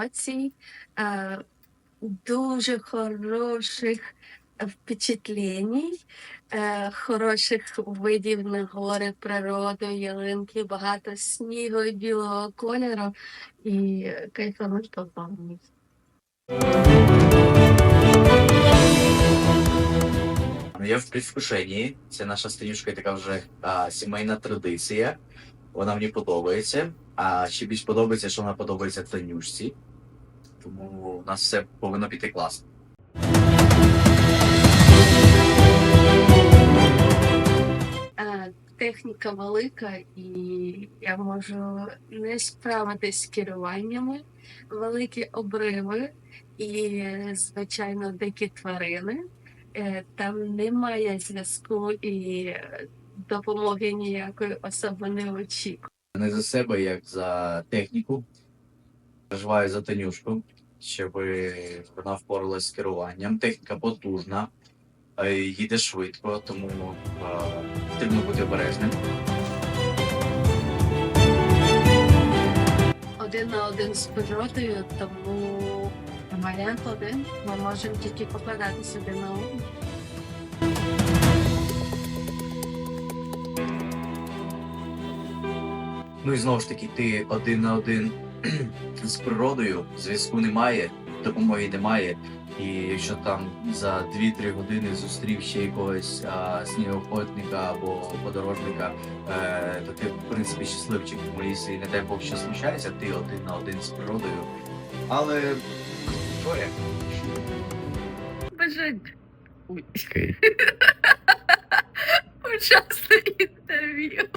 емоцій, е, дуже хороших впечатлень, хороших видів на гори, природу, ялинки, багато снігу і білого кольору і кайфануть по повній. Ну, Я в предвкушенні. Це наша стенюшка така вже а, сімейна традиція. Вона мені подобається. А ще більш подобається, що вона подобається Танюшці. Тому у нас все повинно піти класно. Е, Техніка велика, і я можу не справитись з керуваннями, великі обриви і, звичайно, дикі тварини. Е, Там немає зв'язку і допомоги ніякої особи не очікую. Не за себе, як за техніку. Переживаю за Танюшку, щоб вона впоралась з керуванням. Техніка потужна, е, їде швидко, тому е, потрібно бути обережним. Один на один з природою, тому варіант один. Ми можемо тільки покладатися один на один. Ну і знову ж таки, ти один на один з природою, зв'язку немає, допомоги немає. І якщо там за 2-3 години зустрів ще якогось а, снігоходника або подорожника, е, то ти в принципі щасливчик в лісі, і не дай Бог що случається, ти один на один з природою. Але що як? Бажань. Ой. Ужасне інтерв'ю.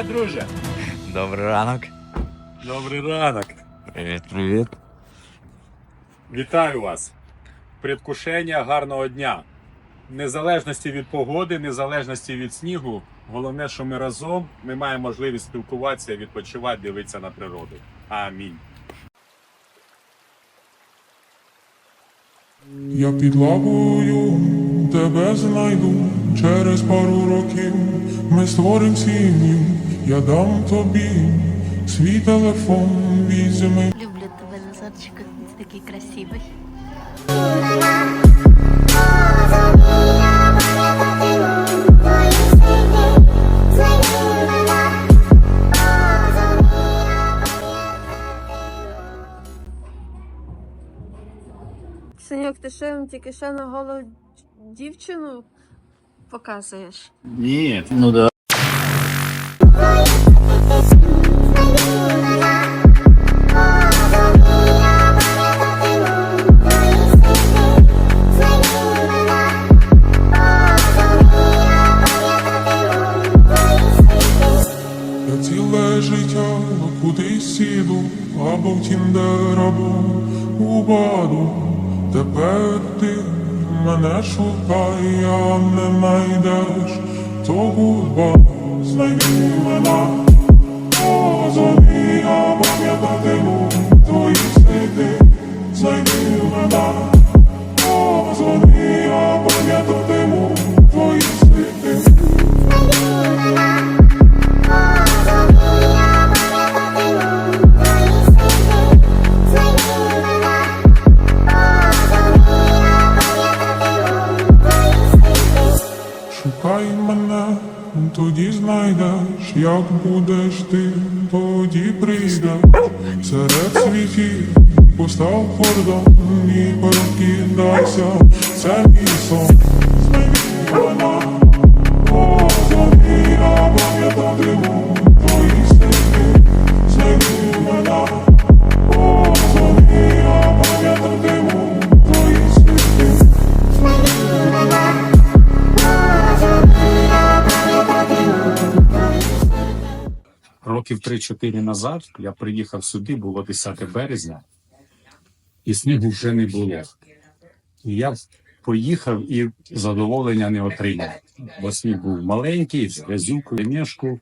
Привіт, друже. Добрий ранок. Добрий ранок. Привіт, привіт. Вітаю вас. Предвкушення гарного дня. Незалежності від погоди, незалежності від снігу. Головне, що ми разом ми маємо можливість спілкуватися, відпочивати, дивитися на природу. Амінь. Я під лавою тебе знайду через пару років. Ми створим сім'ю, я дам тобі свій телефон, візьми. Люблю тебе, Назарчику, ти такий красивий. Саньок, ти що їм тільки що на голу дівчину показуєш? Ні, ну да. Років 3-4 назад я приїхав сюди, було 10 березня, і снігу вже не було. І я поїхав і задоволення не отримав. Бо сніг був маленький, з грязюкою, мішку.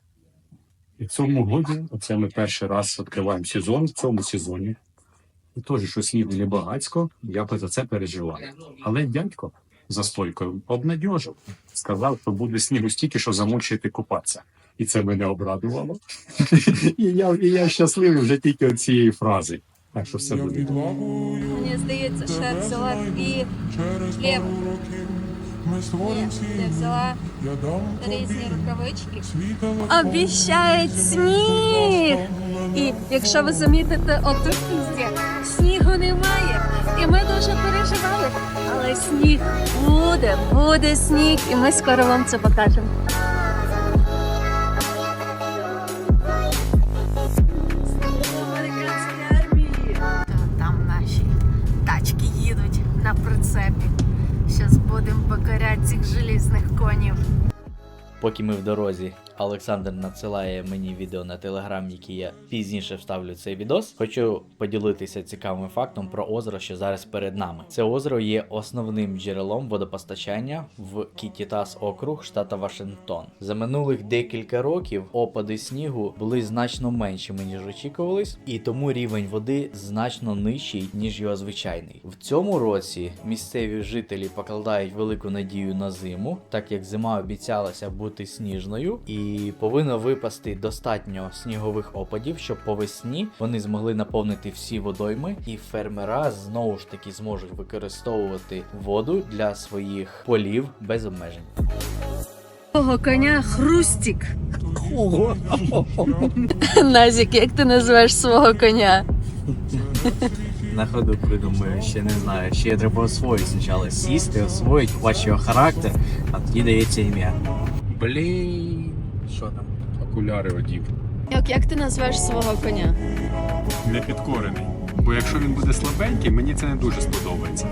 І в цьому годі, оце ми перший раз відкриваємо сезон в цьому сезоні. І теж, що снігу не багацько, я б за це переживав. Але дядько за стойкою обнадьожив, сказав, що буде снігу стільки, що замучити купатися. І це мене обрадувало. І я, і я щасливий вже тільки цієї фрази. Так що все буде. Мені здається, що я взяла дві створимо я взяла різні рукавички. Обіщають сніг! І якщо ви замітите, отут везде снігу немає. І ми дуже переживали. Але сніг буде, буде сніг, і ми скоро вам це покажемо. Конів. Поки ми в дорозі, Олександр надсилає мені відео на телеграм, які я пізніше вставлю цей відос. Хочу поділитися цікавим фактом про озеро, що зараз перед нами. Це озеро є основним джерелом водопостачання в Кітітас округ штата Вашингтон. За минулих декілька років опади снігу були значно меншими ніж очікувались, і тому рівень води значно нижчий ніж його звичайний. В цьому році місцеві жителі покладають велику надію на зиму, так як зима обіцялася бути сніжною, і повинно випасти достатньо снігових опадів, щоб по весні вони змогли наповнити всі водойми, і фермера знову ж таки зможуть використовувати воду для своїх полів без обмежень. Того коня хрустік. Назік, як ти називаєш свого коня? На ходу придумаю, ще не знаю. Ще треба освоїти спочатку. Сісти, освоїти, побачити його характер, а тоді дається ім'я. Блін. Що там? Окуляри одів. Як, як ти називаєш свого коня? Непідкорений. Бо якщо він буде слабенький, мені це не дуже сподобається.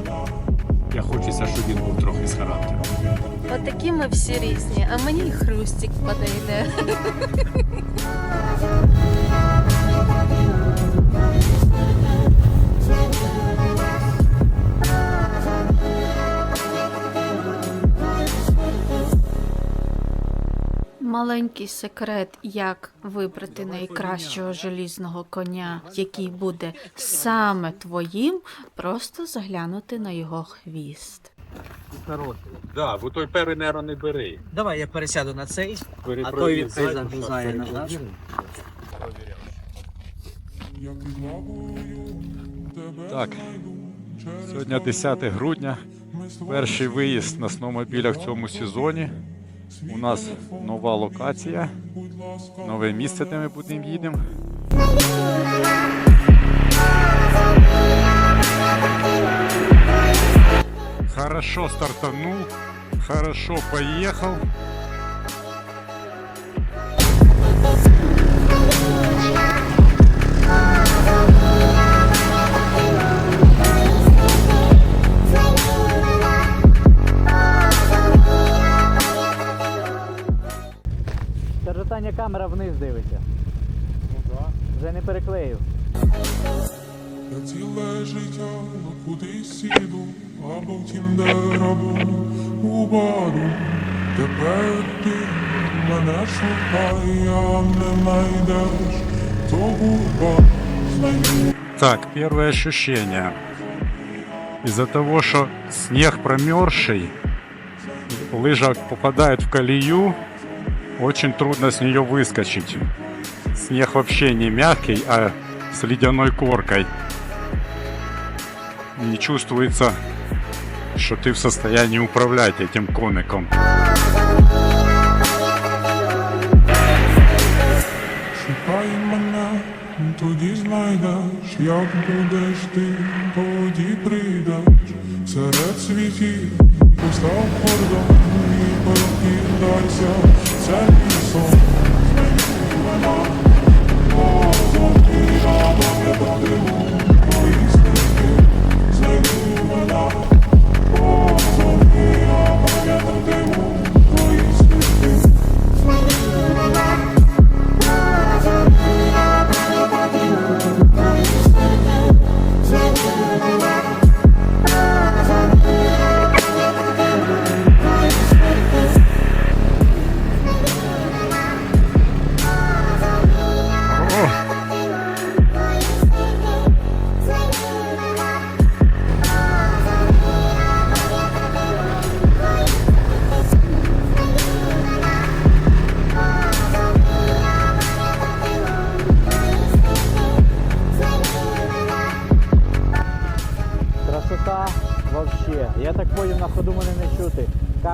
Я хочеться, щоб він був трохи з характером. Отакі ми всі різні, а мені й хрустик подойде. Маленький секрет, як вибрати найкращого желізного коня, який буде саме твоїм, просто заглянути на його хвіст. Да, бо той перший не бери. Давай я пересяду на цей, а той від цей загрузає. Тебе Так, Сьогодні пару 10 грудня. ми Перший виїзд на сноубілях в цьому сезоні. У нас нова локація, нове місце, де ми будемо їдемо. Хорошо стартанул, хорошо поехал. Камера вниз дивиться. Вже не переклеїв. Я ціле життя кудись іду, або в Тіндер, або у бару. Тепер ти мене шукай, а не знайдеш, то губа. Так, первое ощущение. Из-за того, что снег промерзший, лыжа попадает в колею, очень трудно с нее выскочить. Снег вообще не мягкий, а с ледяной коркой. Не чувствуется, что ты в состоянии управлять этим коником. Шукай мене, тоді знайдеш, як будеш ти, тоді прийдеш. Серед світів постав кордон і прокидайся, Це мій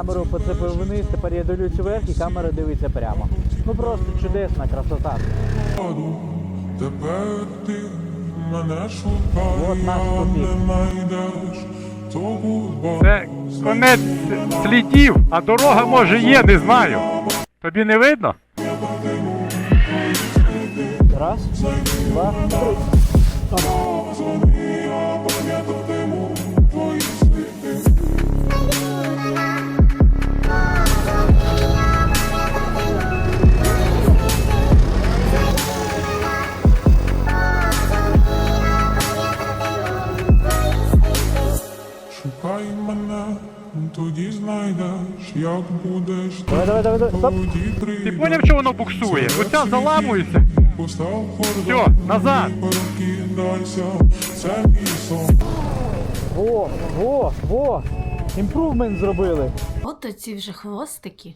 Камеру поцепив вниз, тепер я дивлюсь вверх і камера дивиться прямо. Ну просто чудесна красота. Тепер ти мене гудбай. Це конець слідів, а дорога може є, не знаю. Тобі не видно? Раз, два, три. Шукай мене, тоді знайдеш, як будеш ти, Давай, давай, давай, давай. Стоп. тоді прийдеш. Ти поняв, що воно буксує? Оця заламується. Постав кордон, назад. Во, во, во. Імпрувмент зробили. От оці вже хвостики.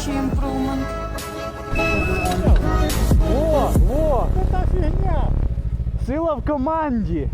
Настоящий імпрувмент. Во, во. Це фігня. Сила в команді.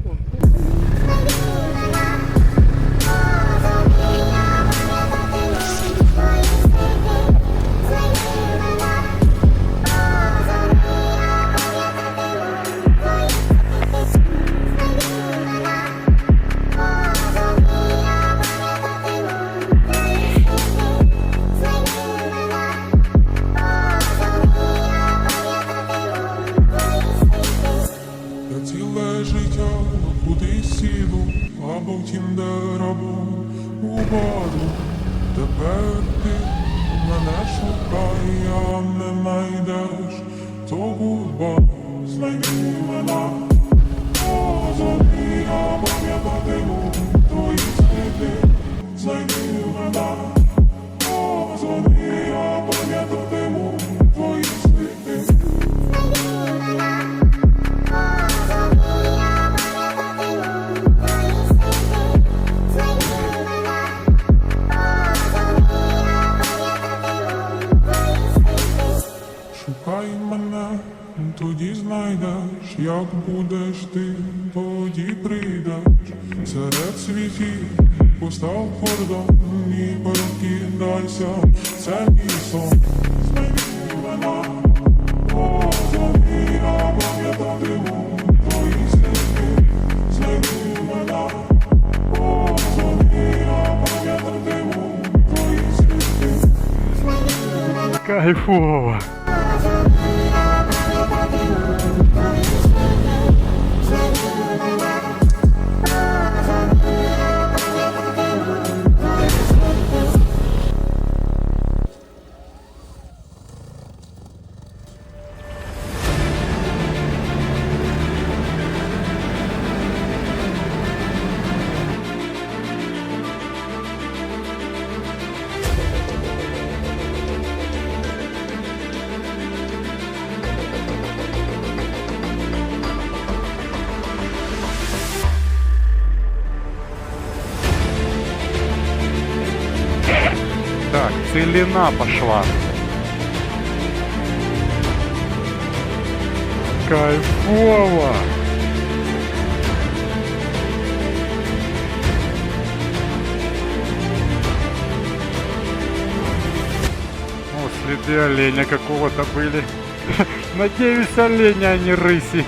Серед світів, постав кордон і прокидайся, це мій сон. Знайди мене, позови, я пам'ятатиму твої сліди. Знайди мене, позови, я пам'ятатиму твої сліди. Кайфово. Целина пошла. Кайфово! О, следы оленя какого-то были. Надеюсь, оленя, а не рыси.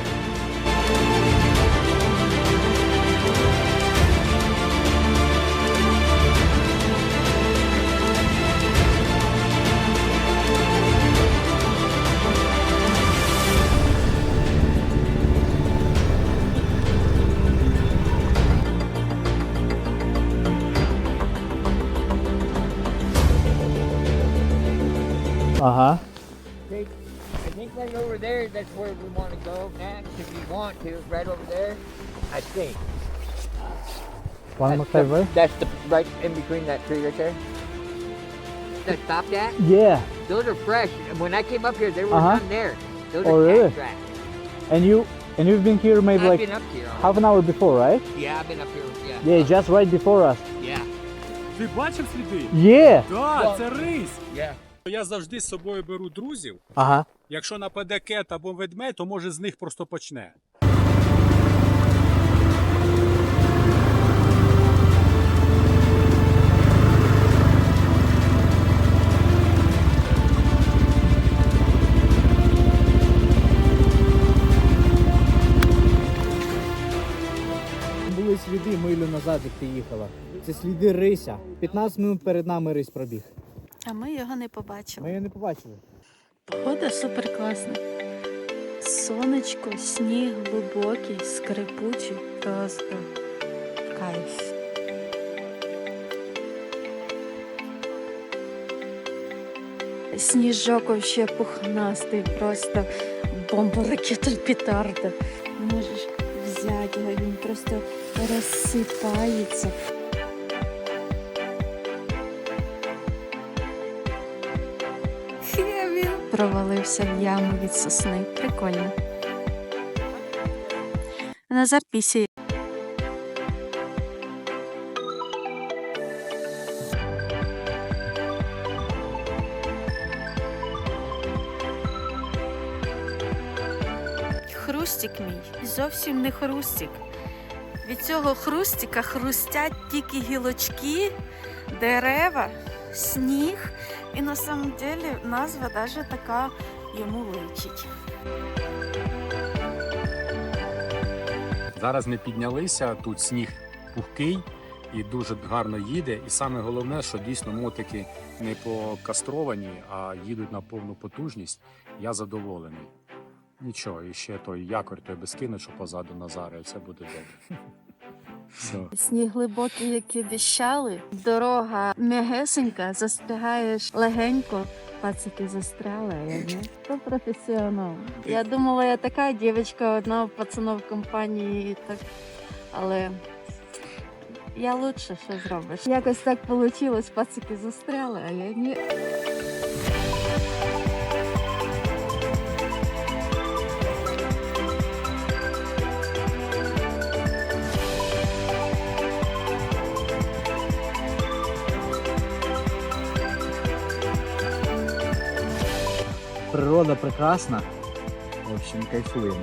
If you want to, right over there. I think. Пан That's the, Максим, that's the right in between that tree right there. That stopped at. Yeah. Those are fresh. And When I came up here, there were Uh-huh. none there. Those Oh, are really? cat tracks. And you And you've been here maybe I've like been up here. half an hour before, right? Yeah, I've been up here. Yeah. Yeah, just right before us. Yeah. Ти бачив сліди? Yeah. Так, це рись. Yeah. Я завжди з собою беру друзів. Ага. Якщо нападе кет або ведмедь, то може з них просто почне. Були сліди милю назад, як ти їхала. Це сліди рися. 15 минут перед нами рись пробіг. А ми його не побачили. Ми її не побачили. Погода супер класна. Сонечко, сніг глибокий, скрипучий, просто кайф. Сніжок вообще пухнастий, просто бомба ракета петарда. Можеш взяти його, він просто розсипається. Провалився в яму від сосни. Прикольно. Назар пісі. Хрустик мій. Зовсім не хрустик. Від цього хрустика хрустять тільки гілочки, дерева, сніг. І на самом деле назва даже така йому личить. Зараз ми піднялися, тут сніг пухкий і дуже гарно їде. І саме головне, що дійсно мотики не покастровані, а їдуть на повну потужність. Я задоволений. Нічого, і ще той якорь той безкинучу позаду Назара, і все буде добре. Все. Сніг глибокий, як і обіщали. Дорога м'ягесенька, застрягаєш легенько. Пацики застряли, я не. То професіонал. Я думала, я така дівчинка, одна в пацанов в компанії, і так. але я лучше, що зробиш. Якось так вийшло, пацики застряли, а я ні. Природа прекрасна. В общем, кайфуємо.